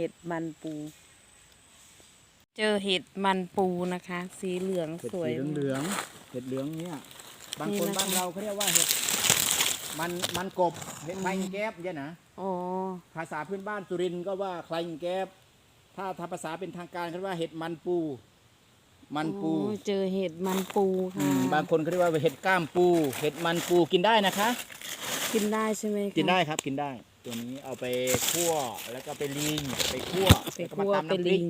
ห็ดมันปู เจอเห็ดมันปูนะคะ สีเหลืองเห็ดสวย สีมากเหลืองๆเห็ดเหลืองเนี่ยบางนี่คนนะคะ บ้านเราเขาเรียกว่าเห็ดมันมันกบเห็ดไคลงแก๊บเนี่ยนะ อ๋อภาษาพื้นบ้านสุรินทร์ก็ว่าไคลงแก๊บถ้าถ้าภาษาเป็นทางการเขาเรียกว่าเห็ดมันปู มันปูโอ้เจอเห็ดมันปูอืค่ะมบางคนเขาเรียกว่าเห็ดก้ามปู เห็ดมันปูกินได้นะคะ กินได้ใช่ไหมคะกินได้ครับกินได้ ตัวนี้เอาไปคั่วแล้วก็ไปลิงไปคั่วไปแล้วก็คั่มาวตำไปน้ำพริลิกง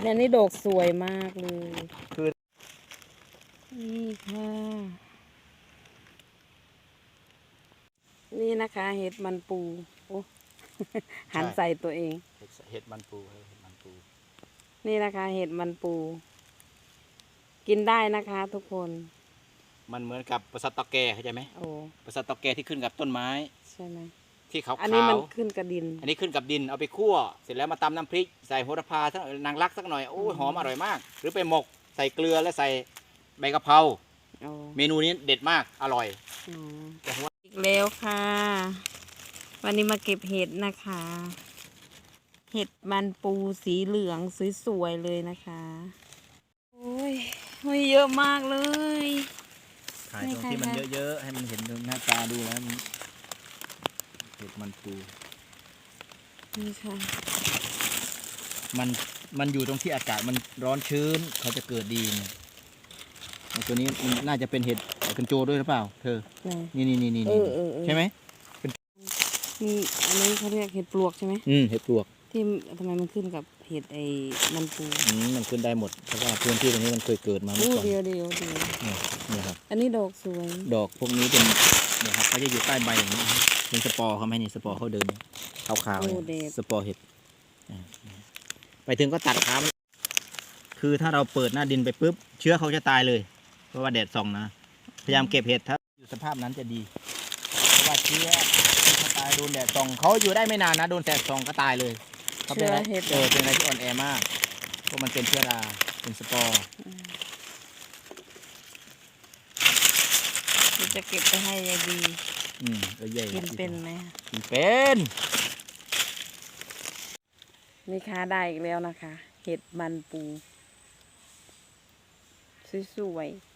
เนี่ยนี่ดอกสวยมากเลยคือนี่ค่ะ นี่นะคะเห็ดมันปูโอ้หันใส่ตัวเองเห็ดมันปูเห็ดมันปู นี่นะคะเห็ดมันปู กินได้นะคะทุกคน มันเหมือนกับปลาสตอแกเข้าใจไหมโอ้ปลาสตอแกที่ขึ้นกับต้นไม้ใช่ไหมที่ขาวๆอันนี้มันขึ้นกระดิน อันนี้ขึ้นกับดินเอาไปคั่วเสร็จแล้วมาตำน้ำพริกใส่โหระพาสักนางรักสักหน่อยโอ้ยหอมอร่อยมาก หรือไปหมกใส่เกลือและใส่ใบกะเพราอ๋อเมนูนี้เด็ดมากอร่อยอ๋อแต่ว่าอีกแล้วค่ะ วันนี้มาเก็บเห็ดนะคะ เห็ดมันปูสีเหลืองสวยๆเลยนะคะโอ้ยโอ้ยเยอะมากเลย ถ่ายตรงที่มันเยอะๆ ให้มันเห็นหน้าตาดูแล้วมันเห็ดมันปูนี่ค่ะ มันมันอยู่ตรงที่อากาศมันร้อนชื้นเขาจะเกิดดีเนี่ยไอ้ตัวนี้มันน่าจะเป็นเห็ดกันโจด้วยหรือเปล่า เธอไหนนี่นี่นี่นี่เออเออเออใช่ไหมนี่อันนี้เขาเรียกเห็ดปลวกใช่ไหมอืมเห็ดปลวกที่ทำไมมันขึ้นกับ เห็ดไอ้มันปูอืมมันขึ้นได้หมดเพราะว่าพื้นที่ตรงนี้มันเคยเกิดมาเมื่อู้อก่อนเดียวเดียวเดียวเนี่ยเนี่ยครับ อันนี้ดอกสวย ดอกพวกนี้เป็นเนี่ยครับเขาจะอยู่ใต้ใบอย่างนี้เป็นสปอร์เขาไหมนี่สปอร์เขาเดินขาวๆโอ้เนี่ยเด็ด สปอร์เห็ดอ่าไปถึงก็ตัดขามันคือถ้าเราเปิดหน้าดินไปปุ๊บ เชื้อเขาจะตายเลย เพราะว่าแดดส่องนะ พยายามเก็บเห็ดถ้าอยู่สภาพนั้นจะดี เพราะว่าเชื้อที่เขาตายโดนแดดส่องเขาอยู่ได้ไม่นานนะโดนแดดส่องก็ตายเลย เขาเป็นอะไรเชื้อเห็ด เออเป็นอะไรที่อ่อนแอมากเพราะมันเป็นเชื้อราเป็นสปอร์เราจะเก็บไปให้ยายดีอืมแล้วใหญ่กินเป็นไหมกินเป็นนี่ค่ะได้อีกแล้วนะคะ เห็ดมันปูสวยๆ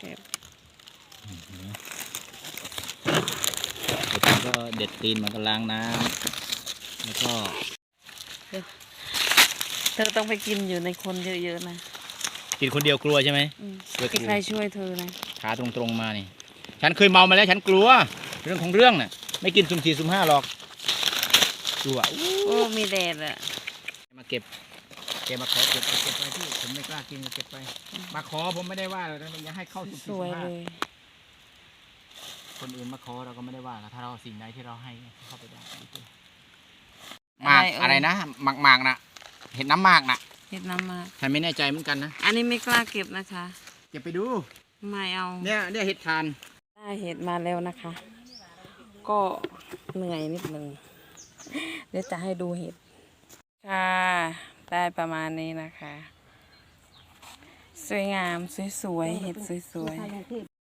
เก็บแล้วก็เด็ดตีนมันก็ล้างน้ำแล้วก็เธอต้องไปกินอยู่ในคนเยอะๆนะ กินคนเดียวกลัวใช่ไหมอืมเดี๋ยวมีใครช่วยเธอนะขาตรงๆมานี่ ฉันเคยเมามาแล้วฉันกลัว เรื่องของเรื่องน่ะ ไม่กินสุ่มสี่สุ่มห้าหรอกกลัวอู้โอ้มีแดดอะมาเก็บ แกมาขอเก็บเอาเก็บไปที่ผมไม่กล้ากินเก็บไป มาขอผมไม่ได้ว่าเลยนะอย่าให้เข้าสุ่มสสี่วยสุ่มห้าเลยคนอื่นมาขอเราก็ไม่ได้ว่าถ้าเราสิ่งใดที่เราให้เข้าไปได้อะหมากไรเอ่ยอะไรนะหมากหมากๆนะเห็นน้ำหมากนะเห็ดน้ำมากฉันไม่แน่ใจเหมือนกันนะอันนี้ไม่กล้าเก็บนะคะ เก็บไปดู ไม่เอา เนี่ยเนี่ยเห็ดทาน ได้เห็ดมาแล้วนะคะ ก็เหนื่อยนิดนึงเดี๋ยวจะให้ดูเห็ดค่ะ ได้ประมาณนี้นะคะ สวยงาม สวยๆเห็ดสวยๆ